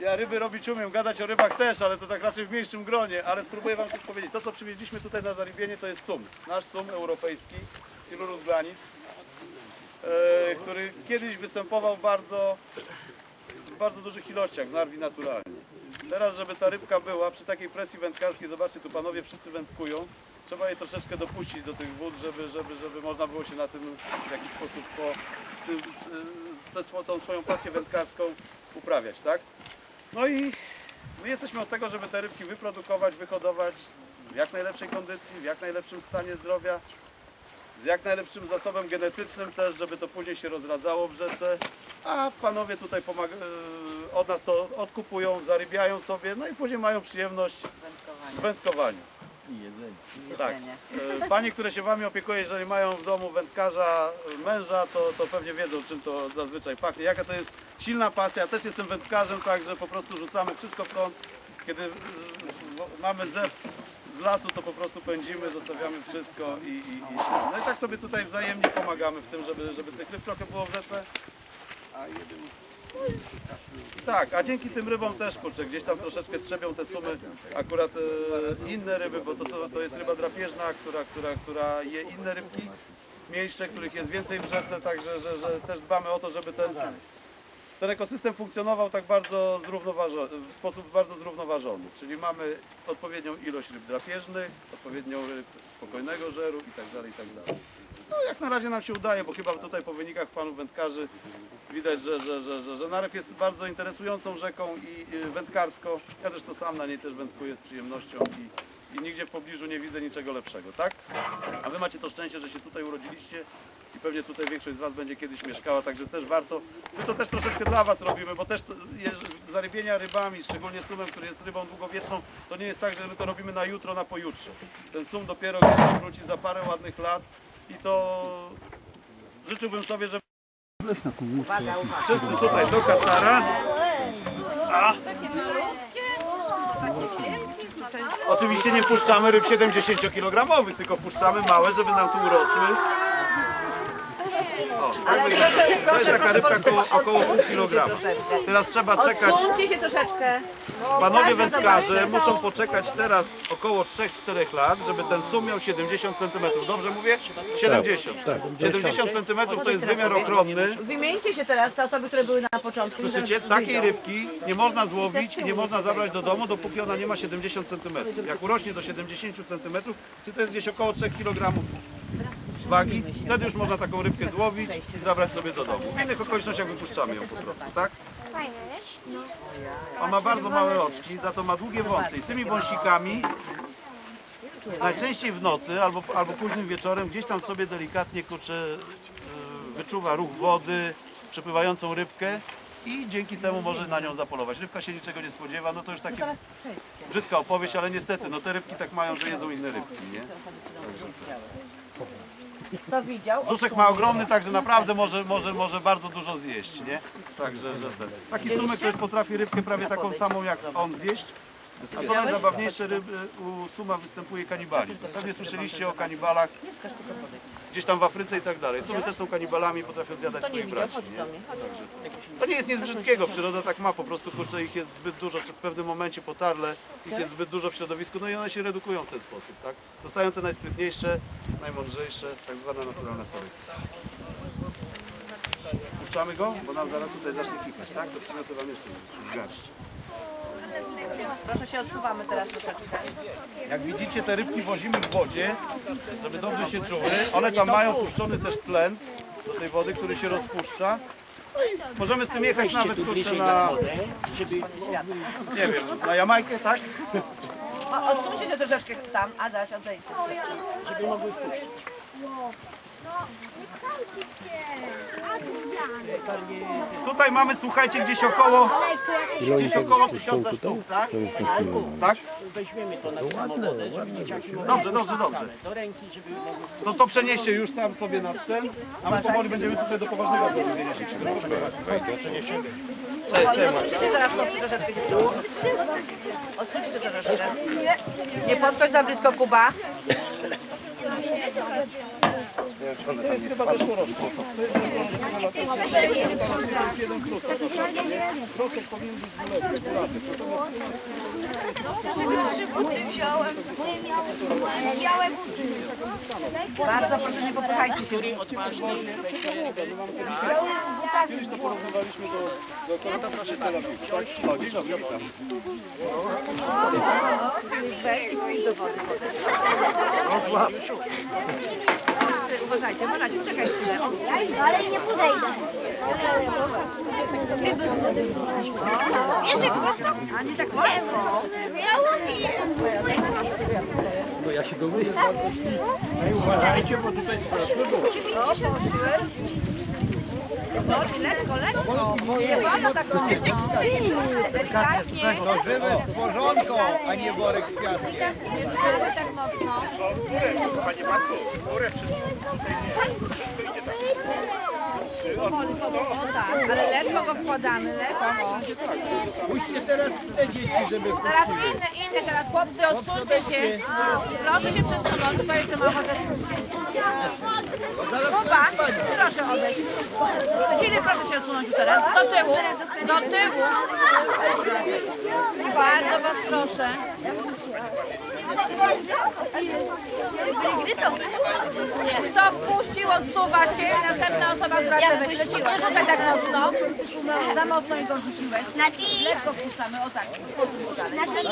Ja ryby robić umiem, gadać o rybach też, ale to tak raczej w mniejszym gronie, ale spróbuję Wam coś powiedzieć. To, co przywieźliśmy tutaj na zarybienie, to jest sum. Nasz sum europejski, Silurus glanis, e, który kiedyś występował bardzo, w bardzo dużych ilościach w narwi naturalnie. Teraz, żeby ta rybka była przy takiej presji wędkarskiej, zobaczcie, tu panowie wszyscy wędkują, trzeba je troszeczkę dopuścić do tych wód, żeby, żeby, żeby można było się na tym w jakiś sposób po, tym, tą swoją pasję wędkarską uprawiać, tak? No i my jesteśmy od tego, żeby te rybki wyprodukować, wyhodować w jak najlepszej kondycji, w jak najlepszym stanie zdrowia, z jak najlepszym zasobem genetycznym też, żeby to później się rozradzało w rzece. A panowie tutaj pomaga- e, od nas to odkupują, zarybiają sobie, no i później mają przyjemność w wędkowaniu. Tak. E, Panie, które się wami opiekują, jeżeli mają w domu wędkarza, męża, to, to pewnie wiedzą, czym to zazwyczaj pachnie. Jaka to jest silna pasja. Ja też jestem wędkarzem, także po prostu rzucamy wszystko w kąt. Kiedy e, mamy zew z lasu, to po prostu pędzimy, zostawiamy wszystko i, i, i No i tak sobie tutaj wzajemnie pomagamy w tym, żeby, żeby tych ryb trochę było w rzece. Tak, a dzięki tym rybom też, kurczę, gdzieś tam troszeczkę trzebią te sumy akurat e, inne ryby, bo to, są, to jest ryba drapieżna, która, która, która je inne rybki mniejsze, których jest więcej w rzece, także że, że też dbamy o to, żeby ten, ten ekosystem funkcjonował tak bardzo zrównoważony, w sposób bardzo zrównoważony. Czyli mamy odpowiednią ilość ryb drapieżnych, odpowiednią ryb spokojnego żeru i tak dalej, i tak. No jak na razie nam się udaje, bo chyba tutaj po wynikach panów wędkarzy widać, że, że, że, że, że Narew jest bardzo interesującą rzeką i wędkarską. Ja zresztą sam na niej też wędkuję z przyjemnością i, i nigdzie w pobliżu nie widzę niczego lepszego, tak? A wy macie to szczęście, że się tutaj urodziliście i pewnie tutaj większość z was będzie kiedyś mieszkała, także też warto. My to też troszeczkę dla was robimy, bo też to, jeż- zarybienia rybami, szczególnie sumem, który jest rybą długowieczną, to nie jest tak, że my to robimy na jutro, na pojutrze. Ten sum dopiero gdzieś wróci za parę ładnych lat i to życzyłbym sobie, żeby Wszyscy tutaj do kasara. A. Oczywiście nie puszczamy ryb 70-kilogramowych, tylko puszczamy małe, żeby nam tu urosły. Tak wygląda. to jest taka rybka około, około pół kilograma. Teraz trzeba czekać. Odsuńcie się troszeczkę. Panowie wędkarze muszą poczekać teraz około 3-4 lat, żeby ten sum miał 70 cm. Dobrze mówię? 70. 70 cm to jest wymiar ochronny. Wymieńcie się teraz, te osoby, które były na początku. Słyszycie? Takiej rybki nie można złowić i nie można zabrać do domu, dopóki ona nie ma 70 cm. Jak urośnie do 70 cm, czy to jest gdzieś około 3 kg wagi, wtedy już można taką rybkę złowić i zabrać sobie do domu. W innych okolicznościach wypuszczamy ją po prostu, tak? On ma bardzo małe oczki, za to ma długie wąsy i tymi wąsikami najczęściej w nocy albo, albo późnym wieczorem gdzieś tam sobie delikatnie kurczę e, wyczuwa ruch wody, przepływającą rybkę i dzięki temu może na nią zapolować. Rybka się niczego nie spodziewa, no to już takie brzydka opowieść, ale niestety, no te rybki tak mają, że jedzą inne rybki, nie? Kto widział? Brzuszek ma ogromny, także naprawdę może, może, może bardzo dużo zjeść, nie? Także, że ten. Taki sumek ktoś potrafi rybkę prawie taką samą jak on zjeść. A co najzabawniejsze, ryby, u suma występuje kanibalizm. Pewnie słyszeliście o kanibalach gdzieś tam w Afryce i tak dalej. Sumy też są kanibalami, potrafią zjadać swoich braci. Nie? To nie jest nic brzydkiego, przyroda tak ma, po prostu kurczę ich jest zbyt dużo, czy w pewnym momencie potarle, ich jest zbyt dużo w środowisku, no i one się redukują w ten sposób, tak? Zostają te najsprytniejsze, najmądrzejsze, tak zwana naturalna selekcja. Puszczamy go, bo nam zaraz tutaj zacznie kikać, tak? To przyniosę wam jeszcze garść. Proszę się odsuwamy teraz troszeczkę. Jak widzicie, te rybki wozimy w wodzie, żeby dobrze się czuły. One tam mają puszczony też tlen do tej wody, który się rozpuszcza. Możemy z tym jechać nawet kurczę na, nie wiem, na Jamajkę, tak? Odsuńcie się troszeczkę tam, Adaś, odejdźcie. A tu ja! Tutaj mamy, słuchajcie, gdzieś około, Ile gdzieś tak około tysiąca sztuk, tak? To jest taki Tak? Weźmiemy to na samochodę, żeby dzieciaki mogły Dobrze, dobrze, dobrze. do ręki, żeby mogły To to przenieście już tam sobie na cel, a my powoli będziemy tutaj do poważnego zrobienia się przygotowywać. Ale odsuńcie teraz tą troszeczkę dziewczyny. Odsuńcie to troszeczkę. Nie podchodź za blisko Kuba. To jest chyba deszczoroczne. Krótek powinien być dwuletni, dwulatek. Bardzo proszę, nie popychajcie się. odważny. Kiedyś to porównywaliśmy do, do końca proszę Tel tak? O, dzień dobry, witam. Weź wody. Uważajcie, uważajcie, czekaj chwilę. Ale nie podejdę. Wiesz, jak prosto? A nie tak łatwo. Ja łowię. Chodź, lekko, lekko. Nie wolno tak mocno. Delikatnie. To żywe stworzonko, a nie worek z piaskiem. Nie wolno tak mocno. Powoli, powoli, o tak. Ale lekko go wkładamy, lekko. Puśćcie teraz te dzieci, żeby Teraz inne, inne, teraz chłopcy, odsuńcie się. Proszę się przesunąć, tylko jeszcze mam ochotę. Kuba, proszę odejść. Chwilę proszę się odsunąć teraz. Do tyłu, do tyłu. Bardzo was proszę. Kto wpuścił, odsuwa się. Następna osoba, która wejść. Lecimy. Nie rzucaj tak mocno. Za mocno i go rzuciłeś. Lekko wpuszczamy, o tak. Nati,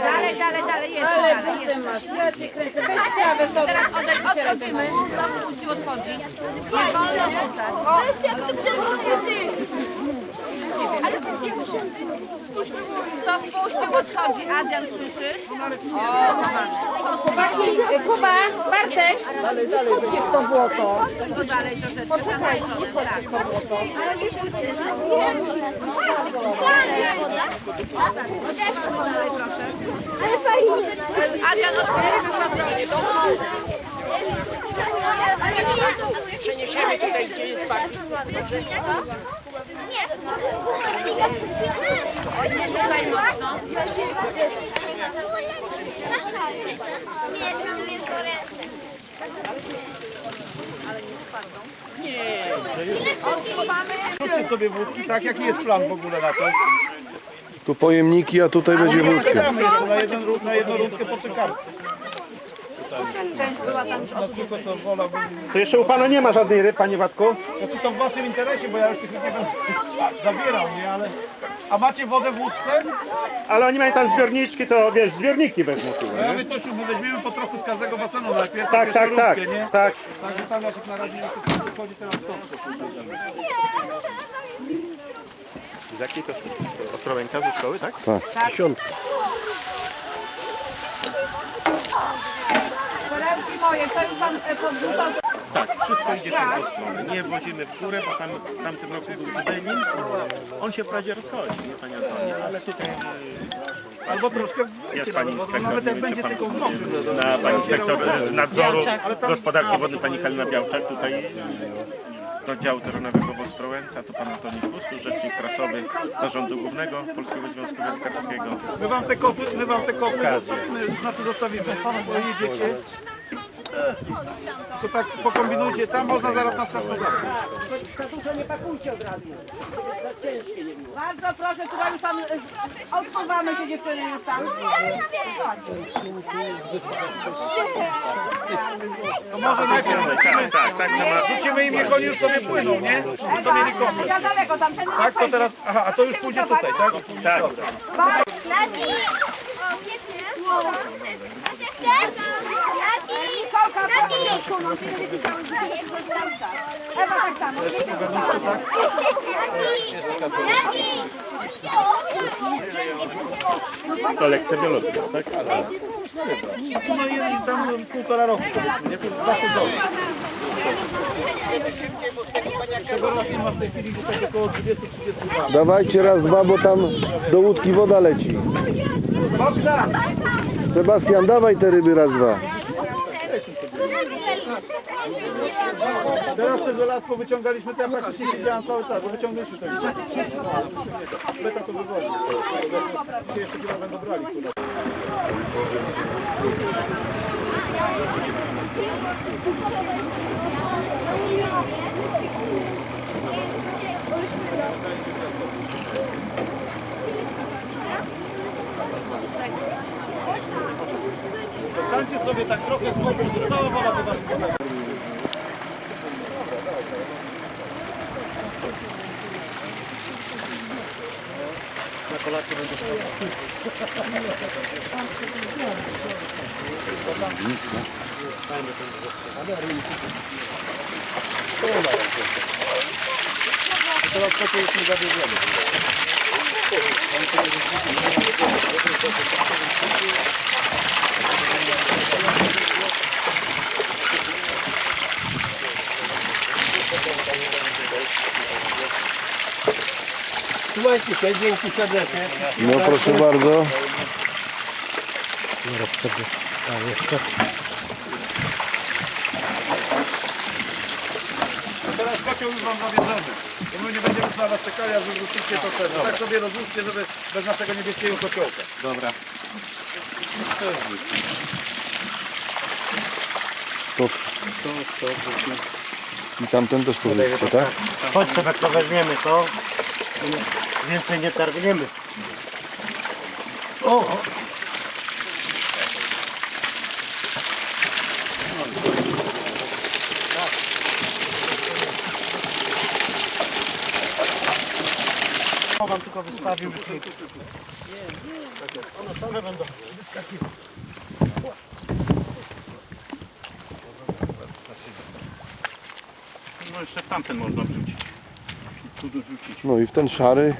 Dalej, dalej, dalej, jeszcze dalej. Jeszcze. Teraz odejdź, odchodzimy. Kto wpuścił, odchodzi. Nie wolno rzucać. Weź jak to przez ty. Kto wpuścił, odchodzi. Adrian, słyszysz? Kochany. Kuba, Bartek, kupcie w to błoto. Tylko dalej troszeczkę. Poczekaj, nie tak. Dalej, proszę. Ale fajnie. Adrian, stronie. Przeniesiemy tutaj, gdzie jest park. Nie, liga funkcjonalna. Nie rzucaj mocno. Nie, jest goręce. Odsuwamy. Sobie wódki, tak? Jaki jest plan w ogóle na to? Tu pojemniki, a tutaj będzie wódka. Jeszcze, na, jeden, na jedną rundkę poczekamy. Część była tam No tylko to wolałbym... To jeszcze u pana nie ma żadnej ryb, panie Watku? No to, to w waszym interesie, bo ja już tych nie będę zabierał, nie? Ale... A macie wodę w łódce? Ale oni mają tam zbiorniczki, to wiesz, zbiorniki wezmą tu, No ja nie? my to my weźmiemy po trochu z każdego basenu najpierw. Tak, tak, pierwszą tak, rundkę, nie? tak. Także tam jak na razie nie chodzi teraz to. Z jakiej to Ostrołęka ze szkoły, tak? Tak, moje, to już pan e, podrzucał. Tak, wszystko idzie w tą stronę. Nie wozimy w górę, bo tam w tamtym roku był Zdenin. On się wprawdzie rozchodzi, nie panie Antonie, ale tutaj Albo troszkę jest pani no, bo inspektor, nawet jak będzie tylko w nocy. zna pani inspektor z nadzoru gospodarki wodnej, pani Kalina Białczak, tutaj z oddziału terenowego w Ostrołęce, a to pan Antoni Pustus, rzecznik prasowy Zarządu Głównego Polskiego Związku Wędkarskiego. My wam te kopy, my wam te kopy zostawimy, znaczy zostawimy, pojedziecie. Tylko tak pokombinujcie, tam można zaraz następną zabrać. Za dużo nie pakujcie od razu. Za ciężkie nie było. Bardzo proszę, chyba już tam e, odsuwamy się dziewczyny już tam. To może najpierw Tak, tak, tak, ma, wrócimy im, niech oni już sobie płyną, nie? No to mieli kopy. Ja daleko tam, ten Tak, to teraz, aha, a to już pójdzie tutaj, tak? tak. Nati. O, wiesz, nie? Chcesz? Ewa tak samo. To lekcja biologii, tak? No i tam półtora roku powiedzmy, nie? To jest dwa sezony. Tego rocznie ma w tej chwili gdzieś tak około 30-30 gram. Dawajcie raz, dwa, bo tam do łódki woda leci. Sebastian, dawaj te ryby raz, dwa. Teraz te żelazko wyciągaliśmy, to ja praktycznie siedziałem cały czas, bo wyciągnęliśmy to. Beta to wywodzi. Dzisiaj jeszcze chyba będą brali. kurwa. Stańcie sobie tak trochę z wodą, że cała woda do waszych wodach. Teraz to, co już nie zabierzemy. Się, dzięki serdecznie. No proszę bardzo. Teraz kocioł już wam zabierzemy. My nie będziemy na was czekali, aż wyrzucicie to ten. Tak sobie rozłóżcie, żeby bez naszego niebieskiego kociołka. Dobra. To. I tamten też powiedzcie, tak? Chodź sobie to weźmiemy to. Więcej nie targniemy. O! Tylko wystawił. One same będą wyskakiwać. No jeszcze w tamten można wrzucić. Tu dorzucić. No i w ten szary.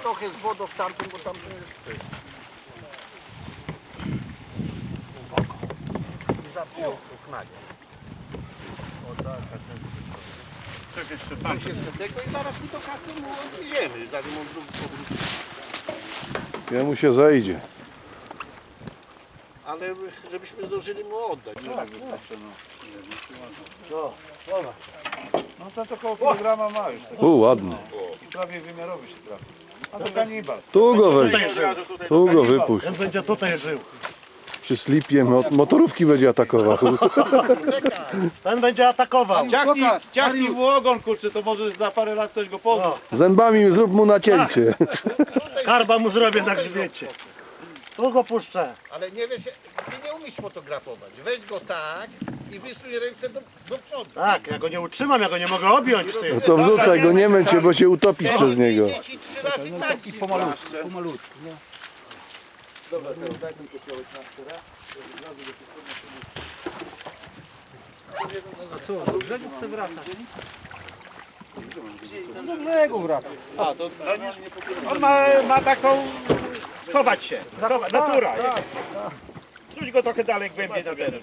Trochę z wodą w tamtym, bo tam jest... Zapiął knagę. Tak jeszcze tamten. Jeszcze tego i zaraz mi to kaskę mu odwieziemy, zanim on znów powróci. Jemu się zejdzie. Ale żebyśmy zdążyli mu oddać. No ten to około kilograma ma już. Tak. U, ładny. I prawie wymiarowy się trafi. A to kanibal. Tu go weź. Tu go wypuść. On będzie tutaj żył. Przy slipie mo- motorówki będzie atakował. Ten będzie atakował. Ciachnij, ciachnij w ogon, kurczę, to może za parę lat ktoś go pozna. Zębami zrób mu nacięcie. Karba mu zrobię na grzbiecie. Tu go puszczę. Ale nie wiesz, ty nie umiesz fotografować. Weź go tak i wysuń ręce do, do przodu. Tak, ja go nie utrzymam, ja go nie mogę objąć ty. No to wrzucaj go, nie męcz się, bo się utopisz przez niego. Dzieci trzy razy tak. I pomalutku, pomalutku. A, to On ma, ma taką... Schować się. Natura. Rzuć go trochę dalej, głębiej na bierę.